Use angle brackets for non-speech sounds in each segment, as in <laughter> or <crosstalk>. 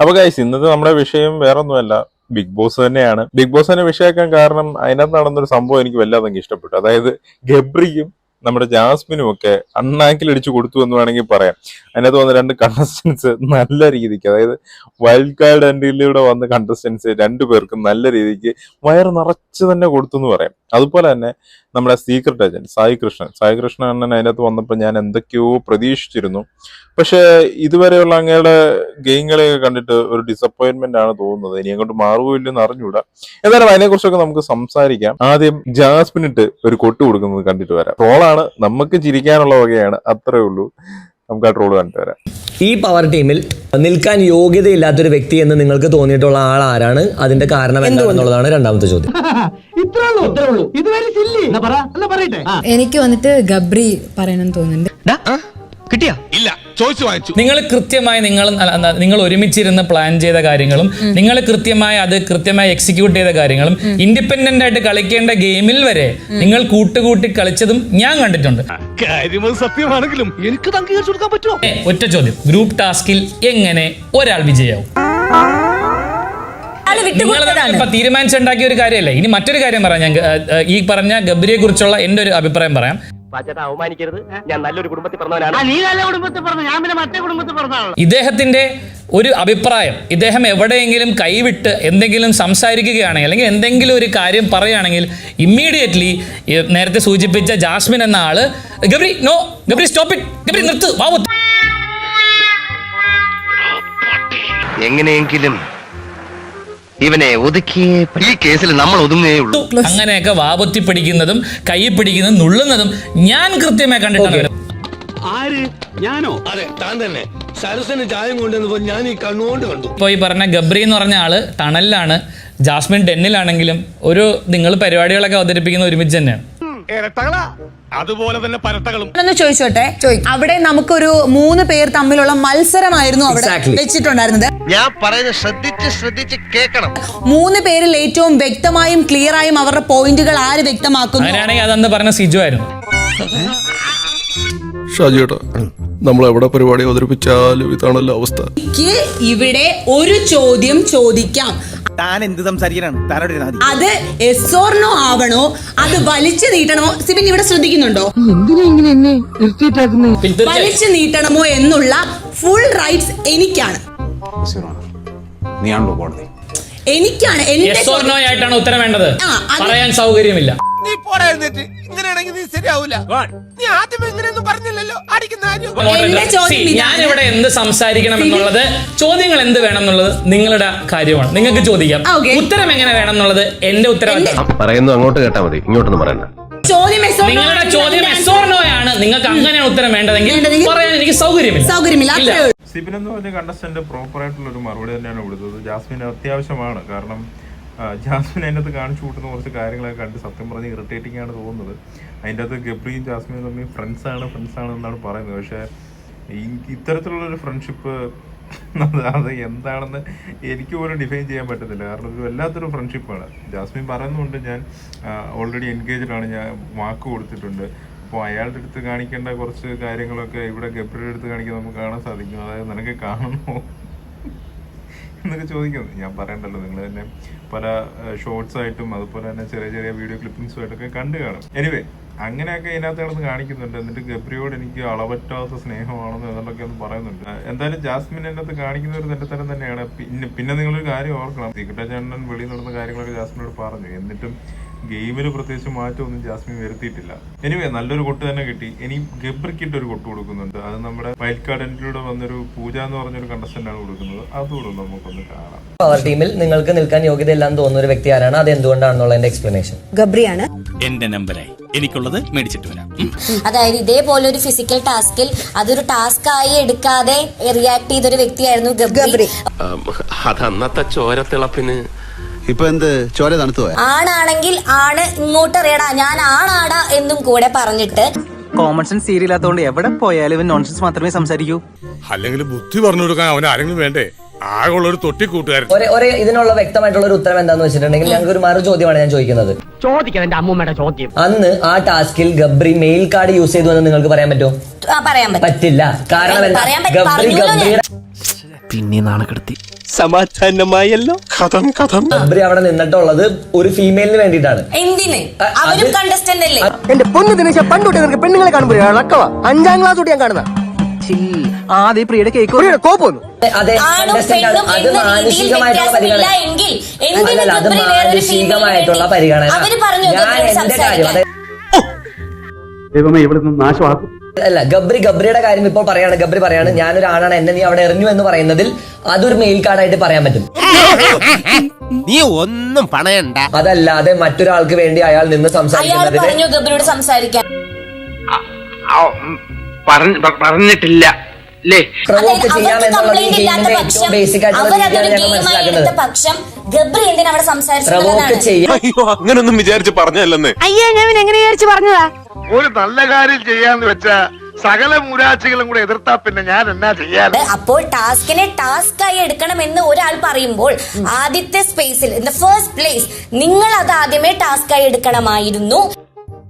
അപ്പൊ ഗൈസ് ഇന്നത്തെ നമ്മുടെ വിഷയം വേറൊന്നുമല്ല. ബിഗ് ബോസ് തന്നെയാണ്. ബിഗ് ബോസ് തന്നെ വിഷയമാക്കാൻ കാരണം അതിനകത്ത് നടന്നൊരു സംഭവം എനിക്ക് വല്ലാതെ ഇഷ്ടപ്പെട്ടു. അതായത് ഗബ്രിയും നമ്മുടെ ജാസ്മിനും ഒക്കെ അണ്ണാക്കിലടിച്ചു കൊടുത്തു എന്ന് വേണമെങ്കിൽ പറയാം. അതിനകത്ത് വന്ന രണ്ട് കണ്ടസ്റ്റൻസ് നല്ല രീതിക്ക് അതായത് വൈൽഡ് കാർഡ് എൻട്രിയിലൂടെ വന്ന കണ്ടസ്റ്റൻസ് രണ്ടുപേർക്കും നല്ല രീതിക്ക് വയറ് നിറച്ച് തന്നെ കൊടുത്തു എന്ന് പറയാം. അതുപോലെ തന്നെ നമ്മുടെ സീക്രട്ട് ഏജന്റ് സായി കൃഷ്ണൻ. സായി കൃഷ്ണൻ അണ്ണൻ അതിനകത്ത് വന്നപ്പോൾ ഞാൻ എന്തൊക്കെയോ പ്രതീക്ഷിച്ചിരുന്നു. പക്ഷേ ഇതുവരെയുള്ള അങ്ങയുടെ ഗെയിങ്ങളെയൊക്കെ കണ്ടിട്ട് ഒരു ഡിസപ്പോയിന്റ്മെന്റ് ആണ് തോന്നുന്നത്. ഇനി അങ്ങോട്ട് മാറുകയില്ലെന്ന് അറിഞ്ഞൂടാ എന്നാലും അതിനെക്കുറിച്ചൊക്കെ നമുക്ക് സംസാരിക്കാം. ആദ്യം ജാസ്മിനിട്ട് ഒരു കൊട്ട് കൊടുക്കുന്നത് കണ്ടിട്ട് വരാം. ട്രോളാണ്. നമുക്ക് ചിരിക്കാനുള്ള വകയാണ്. അത്രേ ഉള്ളൂ. നമുക്ക് ആ ട്രോൾ കണ്ടു വരാം ഈ പവർ ടീമിൽ നിൽക്കാൻ യോഗ്യതയില്ലാത്തൊരു വ്യക്തി എന്ന് നിങ്ങൾക്ക് തോന്നിയിട്ടുള്ള ആൾ ആരാണ്? അതിന്റെ കാരണം എന്താണെന്നുള്ളതാണ് രണ്ടാമത്തെ ചോദ്യം. <laughs> എനിക്ക് വന്നിട്ട് ഗബ്രി പറയണം തോന്നുന്നുണ്ട്. നിങ്ങൾ കൃത്യമായി നിങ്ങൾ നിങ്ങൾ ഒരുമിച്ചിരുന്ന് പ്ലാൻ ചെയ്ത കാര്യങ്ങളും നിങ്ങൾ കൃത്യമായി അത് കൃത്യമായി എക്സിക്യൂട്ട് ചെയ്ത കാര്യങ്ങളും ഇൻഡിപെൻഡന്റ് ആയിട്ട് കളിക്കേണ്ട ഗെയിമിൽ വരെ നിങ്ങൾ കൂട്ടുകൂട്ടി കളിച്ചതും ഞാൻ കണ്ടിട്ടുണ്ട്. സത്യമാണെങ്കിലും എനിക്ക് കൊടുക്കാൻ പറ്റുമോ? ഒറ്റ ചോദ്യം. ഗ്രൂപ്പ് ടാസ്കിൽ എങ്ങനെ ഒരാൾ വിജയാവും? തീരുമാനിച്ചുണ്ടാക്കിയ ഒരു കാര്യമല്ലേ? ഇനി മറ്റൊരു കാര്യം പറയാം. ഞാൻ ഈ പറഞ്ഞ ഗബ്രിയെ കുറിച്ചുള്ള എന്റെ ഒരു അഭിപ്രായം പറയാം. പാച്ചേട്ടാ അവമാനിക്കരുത്. ഞാൻ നല്ലൊരു കുടുംബത്തിൽ പറഞ്ഞവനാണ് നീ നല്ല കുടുംബത്തിൽ പറഞ്ഞു ഞാൻ പിന്നെ മറ്റേ കുടുംബത്തിൽ പറഞ്ഞാണല്ലോ ഇദ്ദേഹത്തിന്റെ ഒരു അഭിപ്രായം ഇദ്ദേഹം എവിടെയെങ്കിലും കൈവിട്ട് എന്തെങ്കിലും സംസാരിക്കുകയാണെങ്കിൽ അല്ലെങ്കിൽ എന്തെങ്കിലും ഒരു കാര്യം പറയുകയാണെങ്കിൽ ഇമ്മീഡിയറ്റ്ലി നേരത്തെ സൂചിപ്പിച്ച ജാസ്മിൻ എന്ന ആൾ Gabri no Gabri stop it. Gabri നിർത്ത് വാവു എങ്ങനെയെങ്കിലും ഇവനെ ഒതുക്കിയേ ഈ കേസിൽ നമ്മൾ ഒതുങ്ങേ ഉള്ളൂ. അങ്ങനെയൊക്കെ വാപത്തി പിടിക്കുന്നതും കൈ പിടിക്കുന്നതും നുള്ളുന്നതും ഞാൻ കൃത്യമായി കണ്ടിട്ടുണ്ട് ആര്? ഞാനോ? അതെ താൻ തന്നെ. സരസന് ചായം കൊണ്ടുവന്നപ്പോ ഞാൻ ഈ കണ്ണുകൊണ്ട് കണ്ടു. ഇപ്പോൾ ഈ പറഞ്ഞ ഗബ്രി എന്ന് പറഞ്ഞ ആൾ ടണലിലാണ് ജാസ്മിൻ ടെന്നിലാണെങ്കിലും ഒരു നിങ്ങൾ പരിപാടികളൊക്കെ അവതരിപ്പിക്കുന്ന ഒരുമിച്ച് തന്നെയാണ്. ഇരട്ടകളാ അതുപോലെ തന്നെ പരട്ടകളും. ഒന്ന് ചോദിച്ചോട്ടെ. അവിടെ നമുക്കൊരു മൂന്ന് പേർ തമ്മിലുള്ള മത്സരമായിരുന്നു അവിടെ. വെച്ചിട്ടുണ്ടായിരുന്നത്. ഞാൻ പറയുന്നത് ശ്രദ്ധിച്ച് ശ്രദ്ധിച്ച് കേൾക്കണം. മൂന്ന് പേരിൽ ഏറ്റവും വ്യക്തമായും ക്ലിയറായും അവരുടെ പോയിന്റുകൾ ആര് വ്യക്തമാക്കുന്നു? അങ്ങനെയാണെങ്കിൽ അതെന്ന് പറഞ്ഞ സിജു ആയിരുന്നു. ഷാജിയേട്ടാ നമ്മൾ എവിടെ പരിപാടി അവതരിപ്പിച്ചാലും ഇതാണല്ലോ അവസ്ഥ. എനിക്ക് ഇവിടെ ഒരു ചോദ്യം ചോദിക്കാം. താൻ എന്ത് സംസാരിക്കാനാണ്? താനോട് ഇരുന്നാ മതി. അത് എസ് ഓർ നോ ആവണോ? അത് വലിച്ചു നീട്ടണോ? സിബിൻ ഇവിടെ ശ്രദ്ധിക്കുന്നുണ്ടോ? പിന്നെ തീർച്ചയായും വലിച്ചു നീട്ടണമോ എന്നുള്ള ഫുൾ റൈറ്റ്സ് എനിക്കാണ്. നീയാണല്ലോ കോടതി. എനിക്കാണ് എന്റെ ആയിട്ടാണ് ഉത്തരം വേണ്ടത്. ആ, അത് പറയാൻ സൗകര്യമില്ല. നീ പോരായിരുന്നിട്ട് ഇങ്ങനെയാണെങ്കിൽ നീ ശരിയാവൂല. നീ ആദ്യം ഇങ്ങനെയൊന്നും പറഞ്ഞില്ലല്ലോ. അടിക്കുന്ന ഞാൻ ഇവിടെ എന്ത് സംസാരിക്കണം എന്നുള്ളത് ചോദ്യങ്ങൾ എന്ത് വേണം എന്നുള്ളത് നിങ്ങളുടെ കാര്യമാണ്. നിങ്ങൾക്ക് ചോദിക്കാം. ഉത്തരം എങ്ങനെ വേണം എന്നുള്ളത് എന്റെ ഉത്തരവാദിത്തം പറയുന്നു അങ്ങോട്ട് കേട്ടാ മതി. ഇങ്ങോട്ടൊന്നും പറയണ്ട. നിങ്ങളുടെ ചോദ്യം എസ് ഓർ നോ ആണ്. നിങ്ങൾക്ക് അങ്ങനെയാണ് ഉത്തരം വേണ്ടതെങ്കിൽ പറയാൻ എനിക്ക് സൗകര്യമില്ല. സൗകര്യമില്ല. സിബിൻ എന്ന് പറഞ്ഞ കണ്ടസ്റ്റന്റ് പ്രോപ്പർ ആയിട്ടുള്ള ഒരു മറുപടി തന്നെയാണ് കൊടുത്തത്. ജാസ്മിൻ അത്യാവശ്യമാണ്. കാരണം ആ, അതിന്റെ അകത്ത് കാണിച്ചു കൂട്ടുന്ന കുറച്ച് കാര്യങ്ങളൊക്കെ കണ്ട് സത്യം പറഞ്ഞ് ഇറിറ്റേറ്റിംഗ് ആണ് തോന്നുന്നത്. അതിന്റെ അകത്ത് ഗബ്രിയും ജാസ്മിനും തമ്മിൽ ഫ്രണ്ട്സ് ആണ് ഫ്രണ്ട്സ് ആണ് എന്നാണ് പറയുന്നത്. പക്ഷേ ഇത്തരത്തിലുള്ളൊരു ഫ്രണ്ട്ഷിപ്പ് അത് എന്താണെന്ന് എനിക്ക് പോലും ഡിഫൈൻ ചെയ്യാൻ പറ്റത്തില്ല. കാരണം ഇത് വല്ലാത്തൊരു ഫ്രണ്ട്ഷിപ്പാണ് ജാസ്മിൻ പറയുന്നുണ്ട് ഞാൻ ഓൾറെഡി എൻഗേജ്ഡ് ആണ്. ഞാൻ വാക്ക് കൊടുത്തിട്ടുണ്ട്. അപ്പോൾ അയാളുടെ അടുത്ത് കാണിക്കേണ്ട കുറച്ച് കാര്യങ്ങളൊക്കെ ഇവിടെ ഗബ്രിയുടെ അടുത്ത് കാണിക്കാൻ നമുക്ക് കാണാൻ സാധിക്കും. അതായത് നിനക്ക് കാണണമോ എന്നൊക്കെ ചോദിക്കുന്നു ഞാൻ പറയണ്ടല്ലോ നിങ്ങൾ തന്നെ പല ഷോർട്സ് ആയിട്ടും അതുപോലെ തന്നെ ചെറിയ ചെറിയ വീഡിയോ ക്ലിപ്പിംഗ്സും ആയിട്ടൊക്കെ കണ്ടു കാണും. എനിവേ അങ്ങനെയൊക്കെ ഇതിനകത്ത് കിടന്ന് കാണിക്കുന്നുണ്ട്. എന്നിട്ട് ഗബ്രിയോട് എനിക്ക് അളവറ്റാത്ത സ്നേഹമാണെന്ന് എന്നൊക്കെ ഒന്ന് പറയുന്നുണ്ട്. എന്തായാലും ജാസ്മിൻ അതിനകത്ത് കാണിക്കുന്ന ഒരു തരം തന്നെയാണ്. പിന്നെ പിന്നെ നിങ്ങളൊരു കാര്യം ഓർക്കണം. സീക്രട്ട ചേട്ടൻ വെളിയിൽ നടന്ന കാര്യങ്ങളൊക്കെ ജാസ്മിനോട് പറഞ്ഞു. എന്നിട്ടും ഗെയിമിൽ പ്രത്യേകിച്ച് മാറ്റമൊന്നും ജാസ്മിൻ വരുത്തിയിട്ടില്ല. എനിവേ നല്ലൊരു കൊട്ട് തന്നെ കിട്ടി. ഇനി ഗബ്രിക്കിട്ട് ഒരു കൊട്ട് കൊടുക്കുന്നുണ്ട്. അത് നമ്മുടെ വൈൽഡ് കാർഡ് എൻട്രിയിലൂടെ വന്നൊരു പൂജ എന്ന് പറഞ്ഞൊരു കണ്ടസ്റ്റന്റ് ആണ് കൊടുക്കുന്നത്. അതുകൂടെ ഒന്ന് നമുക്കൊന്ന് കാണാം. പവർ ടീമിൽ നിങ്ങൾക്ക് നിൽക്കാൻ യോഗ്യത ഇല്ലാന്ന് തോന്നുന്ന ഒരു വ്യക്തി ആരാണ്? അത് എന്തുകൊണ്ടാണെന്നുള്ള എന്റെ എക്സ്പ്ലനേഷൻ ഗബ്രിയാണ്. എന്റെ നമ്പറായി. എനിക്കുള്ളത് മേടിച്ചിട്ട് വരാം. അതായത് ഇതേപോലെ ഒരു ഫിസിക്കൽ ടാസ്കിൽ അതൊരു ടാസ്ക് ആയി എടുക്കാതെ റിയാക്ട് ചെയ്തൊരു വ്യക്തിയായിരുന്നു ഗബ്രി. അത് അന്നത്തെ ചോരത്തിളപ്പിന് ഇപ്പൊ എന്ത്? ചോര തണുത്തു പോയ? ആണാണെങ്കിൽ ആണ് ഇങ്ങോട്ട് അറിയടാ ഞാൻ ആണാടാ എന്നും കൂടെ പറഞ്ഞിട്ട്. കോമൺ സെൻസ് സീരിയലാത്തോണ്ട് എവിടെ പോയാലും ഇവൻ നോൺസെൻസ് മാത്രമേ സംസാരിക്കൂ. അല്ലെങ്കിൽ ബുദ്ധി പറഞ്ഞു കൊടുക്കാൻ അവൻ ആരെങ്കിലും വേണ്ടേ? ആകെയുള്ള ഒരു തൊട്ടി കൂട്ടുകാരൻ ഒരേ ഒരേ ഇതിനുള്ള വ്യക്തമായിട്ടുള്ള ഒരു ഉത്തരം എന്താന്ന് വെച്ചിട്ടുണ്ടെങ്കിൽ ഞങ്ങൾക്ക് ഒരു മറു ചോദ്യമാണ് ഞാൻ ചോദിക്കുന്നത്. ചോദിക്കണം എന്റെ അമ്മൂമ്മയുടെ ചോദ്യം. അന്ന് ആ ടാസ്കിൽ ഗബ്രി മെയിൽ കാർഡ് യൂസ് ചെയ്തു എന്ന് നിങ്ങൾക്ക് പറയാൻ പറ്റുമോ? ആ, പറയാൻ പറ്റും. പറ്റില്ല. കാരണം എന്താ? പറയാൻ പറ്റും. ഗബ്രി പറഞ്ഞൂല്ലോ ഗബ്രിയുടെ പിന്നെ നാണക്കെടുത്തി. സമാധാനമായല്ലോ. കഥം കഥം. അവർ അവിടെ നിന്നിട്ടുള്ളത് ഒരു ഫീമെയിലിന് വേണ്ടിയിട്ടാണ്. എന്തിന്? അവരും കണ്ടസ്റ്റന്റ് അല്ലേ? എന്റെ പൊന്നു ദിനേശ പണ്ടുട്ടി നിനക്ക് പെണ്ണുങ്ങളെ കാണുമ്പോൾ ഇളക്കവാ അഞ്ചാം ക്ലാസ് തൊട്ട് ഞാൻ കാണുന്ന ആദ്യ പ്രിയുടെ കേക്ക് കോപ്പോന്നു അതെ മാനുഷികമായിട്ടുള്ള പരിഗണന. ഞാൻ എന്റെ കാര്യം ദൈവമേ ഇവിടെ നിന്ന് നാശമാക്കും. അല്ല ഗബ്രി ഗബ്രിയുടെ കാര്യം ഇപ്പോൾ പറയാണ് ഗബ്രി പറയാണ് ഞാനൊരു ആണാണ് എന്നെ നീ അവിടെ എറിഞ്ഞു എന്ന് പറയുന്നതിൽ അതൊരു മെയിൽ കാർഡായിട്ട് പറയാൻ പറ്റും. നീ ഒന്നും പണയണ്ട. അതല്ലാതെ മറ്റൊരാൾക്ക് വേണ്ടി അയാൾ നിന്ന് അയാൾ സംസാരിക്കുന്നതിന് പറഞ്ഞു ഗബ്രിയോട് സംസാരിക്കാൻ. പറഞ്ഞിട്ടില്ല അല്ലേ പ്രൊവോക്ക് അതായത് ചെയ്യാം അവർക്ക് എന്നുള്ളത് ഈ കംപ്ലൈന്റ് ഇല്ലാത്ത ഗെയിമിന്റെ പക്ഷം ഏറ്റവും ബേസിക് ആയിട്ടുള്ള അവരതൊരു രീതിയാണ് ഞങ്ങൾ ഗെയിമായി എടുത്ത മനസ്സിലാക്കുന്നത്. പക്ഷം ഗബ്രി എന്തിനാ അവിടെ പ്രൊവോക്ക് അയ്യോ ചെയ്യാം. അയ്യോ അങ്ങനൊന്നും വിചാരിച്ച് പറഞ്ഞല്ലെന്നേ അയ്യോ ഞാൻ എങ്ങനെ വിചാരിച്ചു പറഞ്ഞതാ? ഒരു നല്ല കാര്യം ചെയ്യാന്ന് വെച്ചാ സകല മൂരാച്ചികളും കൂടെ എതിർത്താ പിന്നെ ഞാൻ എന്നാ ചെയ്യാൻ അപ്പോൾ ടാസ്കിനെ ടാസ്ക് ആയി എടുക്കണം എന്ന് ഒരാൾ പറയുമ്പോൾ ആദ്യത്തെ സ്പേസിൽ ഇൻ ദ ഫസ്റ്റ് പ്ലേസ് നിങ്ങൾ അത് ആദ്യമേ ടാസ്ക് ആയി എടുക്കണമായിരുന്നു.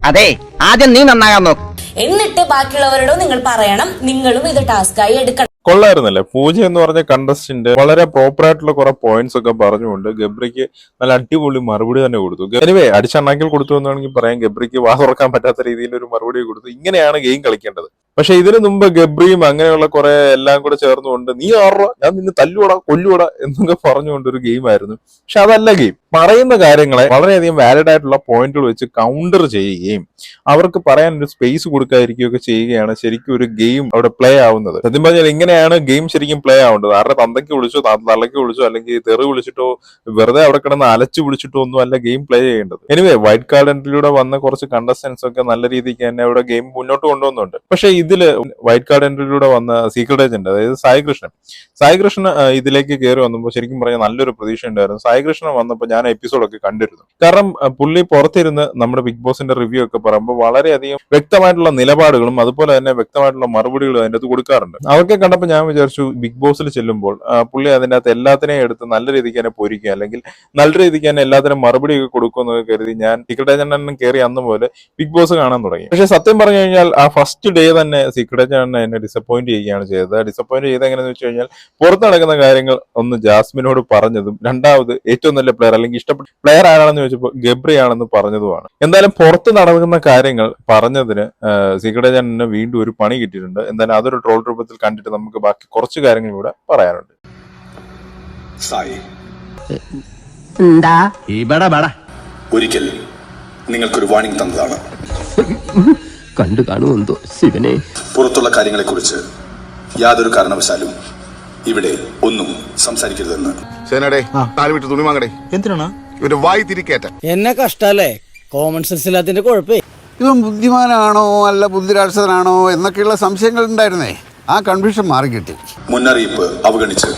അതെ ആദ്യം നീ നന്നാകാൻ നോക്ക്. എന്നിട്ട് ബാക്കിയുള്ളവരോട് നിങ്ങൾ പറയണം നിങ്ങളും ഇത് ടാസ്ക് ആയി എടുക്കണം. കൊള്ളായിരുന്നല്ലേ? പൂജ എന്ന് പറഞ്ഞ കണ്ടസ്റ്റന്റ് വളരെ പ്രോപ്പർ ആയിട്ടുള്ള കുറെ പോയിന്റ്സ് ഒക്കെ പറഞ്ഞുകൊണ്ട് ഗബ്രിക്ക് നല്ല അടിപൊളി മറുപടി തന്നെ കൊടുത്തു. എനിവേ അടിച്ചണ്ണാക്കിൽ കൊടുത്തു എന്ന് വേണമെങ്കിൽ പറയാം. ഗബ്രിക്ക് വാ തുറക്കാൻ പറ്റാത്ത രീതിയിൽ ഒരു മറുപടി കൊടുത്തു. ഇങ്ങനെയാണ് ഗെയിം കളിക്കേണ്ടത്. പക്ഷെ ഇതിനു മുമ്പ് ഗബ്രിയും അങ്ങനെയുള്ള കുറെ എല്ലാം കൂടെ ചേർന്നുകൊണ്ട് നീ ആറോ ഞാൻ നിന്നെ തല്ലുവടാ കൊല്ലുവടാ എന്നൊക്കെ പറഞ്ഞുകൊണ്ട് ഒരു ഗെയിം ആയിരുന്നു. പക്ഷെ അതല്ല ഗെയിം പറയുന്ന കാര്യങ്ങളെ വളരെയധികം വാലിഡ് ആയിട്ടുള്ള പോയിന്റുകൾ വെച്ച് കൗണ്ടർ ചെയ്യുകയും അവർക്ക് പറയാൻ ഒരു സ്പേസ് കൊടുക്കാതിരിക്കുകയൊക്കെ ചെയ്യുകയാണ് ശരിക്കും ഒരു ഗെയിം അവിടെ പ്ലേ ആവുന്നത്. സത്യം പറഞ്ഞാൽ ഇങ്ങനെയാണ് ഗെയിം ശരിക്കും പ്ലേ ആവേണ്ടത്. ആരുടെ തന്തയ്ക്ക് വിളിച്ചോ തള്ളയ്ക്ക് വിളിച്ചോ അല്ലെങ്കിൽ തെറി വിളിച്ചിട്ടോ വെറുതെ അവിടെ കിടന്ന് അലച്ചു വിളിച്ചിട്ടോ ഒന്നും അല്ല ഗെയിം പ്ലേ ചെയ്യേണ്ടത്. എനിവേ വൈറ്റ് കാർഡ് എൻട്രിയിലൂടെ വന്ന കുറച്ച് കണ്ടസ്റ്റൻസ് ഒക്കെ നല്ല രീതിക്ക് തന്നെ അവിടെ ഗെയിം മുന്നോട്ട് കൊണ്ടുവന്നുണ്ട്. പക്ഷേ ഇതിൽ വൈറ്റ് കാർഡ് എൻട്രിയിലൂടെ വന്ന സീക്രട്ട് ഏജന്റ് അതായത് സായി കൃഷ്ണൻ സായി ഇതിലേക്ക് കയറി വന്നപ്പോൾ ശരിക്കും പറഞ്ഞാൽ നല്ലൊരു പ്രതീക്ഷ ഉണ്ടായിരുന്നു സായി കൃഷ്ണൻ വന്നപ്പോൾ ഞാൻ എപ്പിസോഡൊക്കെ കണ്ടിരുന്നു. കാരണം പുള്ളി പുറത്തിരുന്ന് നമ്മുടെ ബിഗ് ബോസിന്റെ റിവ്യൂ ഒക്കെ പറയുമ്പോൾ വളരെയധികം വ്യക്തമായിട്ടുള്ള നിലപാടുകളും അതുപോലെ തന്നെ വ്യക്തമായിട്ടുള്ള മറുപടികളും അതിന്റെ അകത്ത് കൊടുക്കാറുണ്ട്. അതൊക്കെ കണ്ടപ്പോൾ ഞാൻ വിചാരിച്ചു ബിഗ് ബോസിൽ ചെല്ലുമ്പോൾ പുള്ളി അതിന്റെ അകത്ത് എല്ലാത്തിനെയും എടുത്ത് നല്ല രീതിക്ക് തന്നെ പൊരിക്കുക അല്ലെങ്കിൽ നല്ല രീതിക്ക് തന്നെ എല്ലാത്തിനും മറുപടിയൊക്കെ കൊടുക്കുമെന്ന് കരുതി ഞാൻ സീക്രട്ട് ഏജന്റിനും കയറി അന്ന് പോലെ ബിഗ് ബോസ് കാണാൻ തുടങ്ങി. പക്ഷെ സത്യം പറഞ്ഞു കഴിഞ്ഞാൽ ആ ഫസ്റ്റ് ഡേ തന്നെ സീക്രട്ട് ഏജന്റ് എന്നെ ഡിസപ്പോയിന്റ് ചെയ്യുകയാണ് ചെയ്തത്. ഡിസപ്പോയിന്റ് ചെയ്ത് എങ്ങനെയെന്ന് വെച്ച് കഴിഞ്ഞാൽ പുറത്ത് നടക്കുന്ന കാര്യങ്ങൾ ഒന്ന് ജാസ്മിനോട് പറഞ്ഞതും രണ്ടാമത് ഏറ്റവും നല്ല പ്ലെയർ അല്ലെങ്കിൽ ഇഷ്ടപ്പെട്ട പ്ലെയർ ആരാണെന്ന് ചോദിച്ചപ്പോൾ ഗബ്രി ആണെന്ന് പറഞ്ഞതുമാണ്. എന്തായാലും പുറത്ത് നടക്കുന്ന കാര്യങ്ങൾ പറഞ്ഞതിന് സീക്രട്ട് വീണ്ടും ഒരു പണി കിട്ടിയിട്ടുണ്ട്. എന്തായാലും അതൊരു ട്രോൾ രൂപത്തിൽ കണ്ടിട്ട് നമുക്ക് ബാക്കി കുറച്ച് കാര്യങ്ങൾ കൂടെ പറയാനുണ്ട്. ഒരിക്കൽ നിങ്ങൾക്കൊരു വാണിംഗ് തന്നതാണ്. കണ്ടു കാണുമെന്തോ ശിവനെ. പുറത്തുള്ള കാര്യങ്ങളെ കുറിച്ച് യാതൊരു കാരണവശാലും ഇവിടെ ഒന്നും സംസാരിക്കരുതെന്ന്. സേനടേ താഴെ വിട്ട് തുണി വാങ്ങടേ എന്തിനാണ്? ഇവന്റെ വായി തിരിക്കേറ്റ എന്നെ കഷ്ടല്ലേ? കോമൺ സെൻസ് ഇല്ലാത്തിന്റെ കുഴപ്പേ. ഇവൻ ബുദ്ധിമാനാണോ അല്ല ബുദ്ധിരാക്ഷസനാണോ എന്നൊക്കെയുള്ള സംശയങ്ങൾ ഉണ്ടായിരുന്നേ. ആ കൺഫ്യൂഷൻ മാറി കിട്ടി മുന്നറിയിപ്പ് അവഗണിച്ച്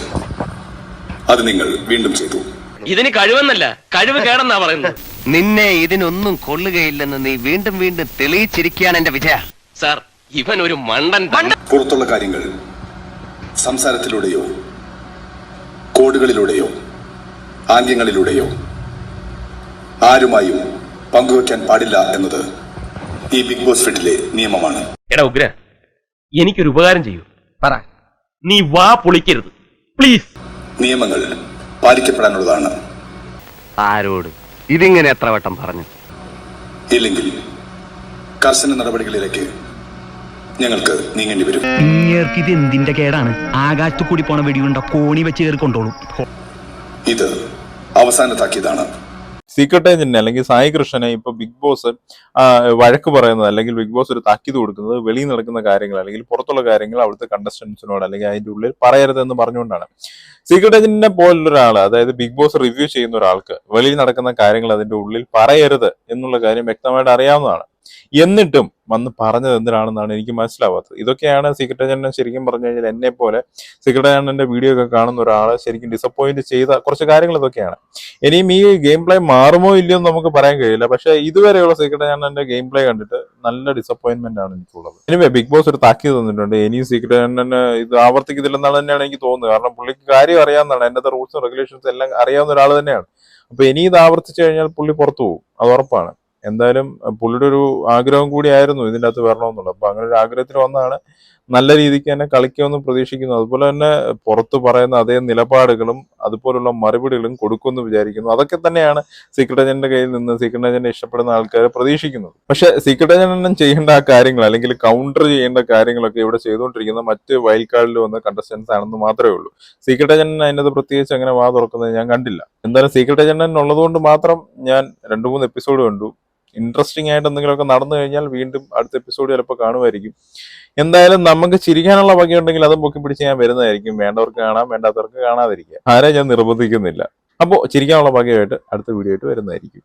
അത് നിങ്ങൾ വീണ്ടും ചെയ്തു. ഇതിന് കഴിവെന്നല്ല കഴിവ് കേടെന്നാ പറയുന്നത്. നിന്നെ ഇതിനൊന്നും കൊള്ളുകയില്ലെന്ന് നീ വീണ്ടും വീണ്ടും തെളിയിച്ചിരിക്കുകയാണ് എന്റെ വിജയ. സാർ ഇവൻ ഒരു മണ്ടൻ പുറത്തുള്ള കാര്യങ്ങൾ സംസാരത്തിലൂടെയോ കോഡുകളിലൂടെയോ ആംഗ്യങ്ങളിലൂടെയോ ആരുമായും പങ്കുവയ്ക്കാൻ പാടില്ല എന്നത് ഈ ബിഗ് ബോസ് ഫിറ്റിലെ നിയമമാണ്. എടാ ഉഗ്ര എനിക്കൊരു ഉപകാരം ചെയ്യൂ. പറ. നീ വാ പൊളിക്കരുത്. പ്ലീസ് നിയമങ്ങൾ പാലിക്കപ്പെടാനുള്ളതാണ്. ആരോട്? ഇതിങ്ങനെ എത്ര വട്ടം പറഞ്ഞു? ഇല്ലെങ്കിൽ കർശന നടപടികളിലേക്ക് ഞങ്ങൾക്ക് നീങ്ങേണ്ടി വരും. ഇങ്ങേർക്ക് ഇത് എന്തിന്റെ കേടാണ്? ആകാശത്ത് കൂടി പോണ വെടിയുണ്ട? കോണി വെച്ച് കയറി കൊണ്ടോളും. ഇത് അവസാനത്താക്കിയതാണ്. സീക്രട്ട് ഏജന്റിനെ അല്ലെങ്കിൽ സായി കൃഷ്ണനെ ഇപ്പൊ ബിഗ് ബോസ് വഴക്ക് പറയുന്നത് അല്ലെങ്കിൽ ബിഗ് ബോസ് ഒരു താക്കീത് കൊടുക്കുന്നത് വെളിയിൽ നടക്കുന്ന കാര്യങ്ങൾ അല്ലെങ്കിൽ പുറത്തുള്ള കാര്യങ്ങൾ അവിടുത്തെ കണ്ടസ്റ്റൻസിനോട് അല്ലെങ്കിൽ അതിന്റെ ഉള്ളിൽ പറയരുത് എന്ന് പറഞ്ഞുകൊണ്ടാണ്. സീക്രട്ട് ഏജന്റിനെ പോലുള്ള ഒരാൾ അതായത് ബിഗ് ബോസ് റിവ്യൂ ചെയ്യുന്ന ഒരാൾക്ക് വെളിയിൽ നടക്കുന്ന കാര്യങ്ങൾ അതിന്റെ ഉള്ളിൽ പറയരുത് എന്നുള്ള കാര്യം വ്യക്തമായിട്ട് അറിയാവുന്നതാണ്. എന്നിട്ടും വന്ന് പറഞ്ഞത് എന്തിനാണെന്നാണ് എനിക്ക് മനസ്സിലാവാത്തത്. ഇതൊക്കെയാണ് സീക്രട്ട് ഏജന്റിനെ ശരിക്കും പറഞ്ഞു കഴിഞ്ഞാൽ എന്നെ പോലെ സീക്രട്ട് ഏജന്റിന്റെ വീഡിയോ ഒക്കെ കാണുന്ന ഒരാളെ ശരിക്കും ഡിസപ്പോയിന്റ് ചെയ്ത കുറച്ച് കാര്യങ്ങൾ ഇതൊക്കെയാണ്. ഇനിയും ഈ ഗെയിം പ്ലേ മാറുമോ ഇല്ലയോ എന്ന് നമുക്ക് പറയാൻ കഴിയില്ല. പക്ഷേ ഇതുവരെയുള്ള സീക്രട്ട് ഏജന്റിന്റെ ഗെയിം പ്ലേ കണ്ടിട്ട് നല്ല ഡിസപ്പോയിന്റ്മെന്റ് ആണ് എനിക്കുള്ളത്. ഇനി ബിഗ് ബോസ് ഒരു താക്കി തന്നിട്ടുണ്ട്. ഇനിയും സീക്രട്ട് ഏജന്റിന് ഇത് ആവർത്തിക്കത്തില്ലെന്നാണ് തന്നെയാണ് എനിക്ക് തോന്നുന്നത്. കാരണം പുള്ളിക്ക് കാര്യം അറിയാവുന്നതാണ്. അതിന്റെ റൂൾസും റെഗുലേഷൻസും എല്ലാം അറിയാവുന്ന ഒരാൾ തന്നെയാണ്. അപ്പൊ ഇനി ഇത് ആവർത്തിച്ചു കഴിഞ്ഞാൽ പുള്ളി പുറത്തു പോകും. അത് ഉറപ്പാണ്. എന്തായാലും പുള്ളിയുടെ ഒരു ആഗ്രഹം കൂടിയായിരുന്നു ഇതിന്റെ അകത്ത് വരണമെന്നുള്ളത്. അപ്പൊ അങ്ങനെ ഒരു ആഗ്രഹത്തിൽ വന്നാണ് നല്ല രീതിക്ക് തന്നെ കളിക്കുമെന്ന് പ്രതീക്ഷിക്കുന്നു. അതുപോലെ തന്നെ പുറത്ത് പറയുന്ന അതേ നിലപാടുകളും അതുപോലുള്ള മറുപടികളും കൊടുക്കുമെന്ന് വിചാരിക്കുന്നു. അതൊക്കെ തന്നെയാണ് സീക്രട്ട് ഏജന്റിന്റെ കയ്യിൽ നിന്ന് സീക്രട്ട് ഏജന്റ് ഇഷ്ടപ്പെടുന്ന ആൾക്കാർ പ്രതീക്ഷിക്കുന്നത്. പക്ഷെ സീക്രട്ട് ഏജന്റിനും ചെയ്യേണ്ട ആ കാര്യങ്ങൾ അല്ലെങ്കിൽ കൗണ്ടർ ചെയ്യേണ്ട കാര്യങ്ങളൊക്കെ ഇവിടെ ചെയ്തുകൊണ്ടിരിക്കുന്ന മറ്റ് വൈൽഡ് കാർഡിൽ വന്ന കണ്ടസ്റ്റൻസ് ആണെന്ന് മാത്രമേ ഉള്ളൂ. സീക്രട്ട് ഏജന്റിന് അതിനകത്ത് പ്രത്യേകിച്ച് അങ്ങനെ വാ തുറക്കുന്നത് ഞാൻ കണ്ടില്ല. എന്തായാലും സീക്രട്ട് ഏജന്റിനുള്ളത് കൊണ്ട് മാത്രം ഞാൻ രണ്ടു മൂന്ന് എപ്പിസോഡ് കണ്ടു. ഇൻട്രസ്റ്റിംഗ് ആയിട്ട് എന്തെങ്കിലുമൊക്കെ നടന്നു കഴിഞ്ഞാൽ വീണ്ടും അടുത്ത എപ്പിസോഡ് ചിലപ്പോൾ കാണുമായിരിക്കും. എന്തായാലും നമുക്ക് ചിരിക്കാനുള്ള വകയുണ്ടെങ്കിൽ അതും പൊക്കി പിടിച്ച് ഞാൻ വരുന്നതായിരിക്കും. വേണ്ടവർക്ക് കാണാം വേണ്ടാത്തവർക്ക് കാണാതിരിക്കുക ആരെ ഞാൻ നിർബന്ധിക്കുന്നില്ല. അപ്പോൾ ചിരിക്കാനുള്ള വകയായിട്ട് അടുത്ത വീഡിയോ ആയിട്ട് വരുന്നതായിരിക്കും.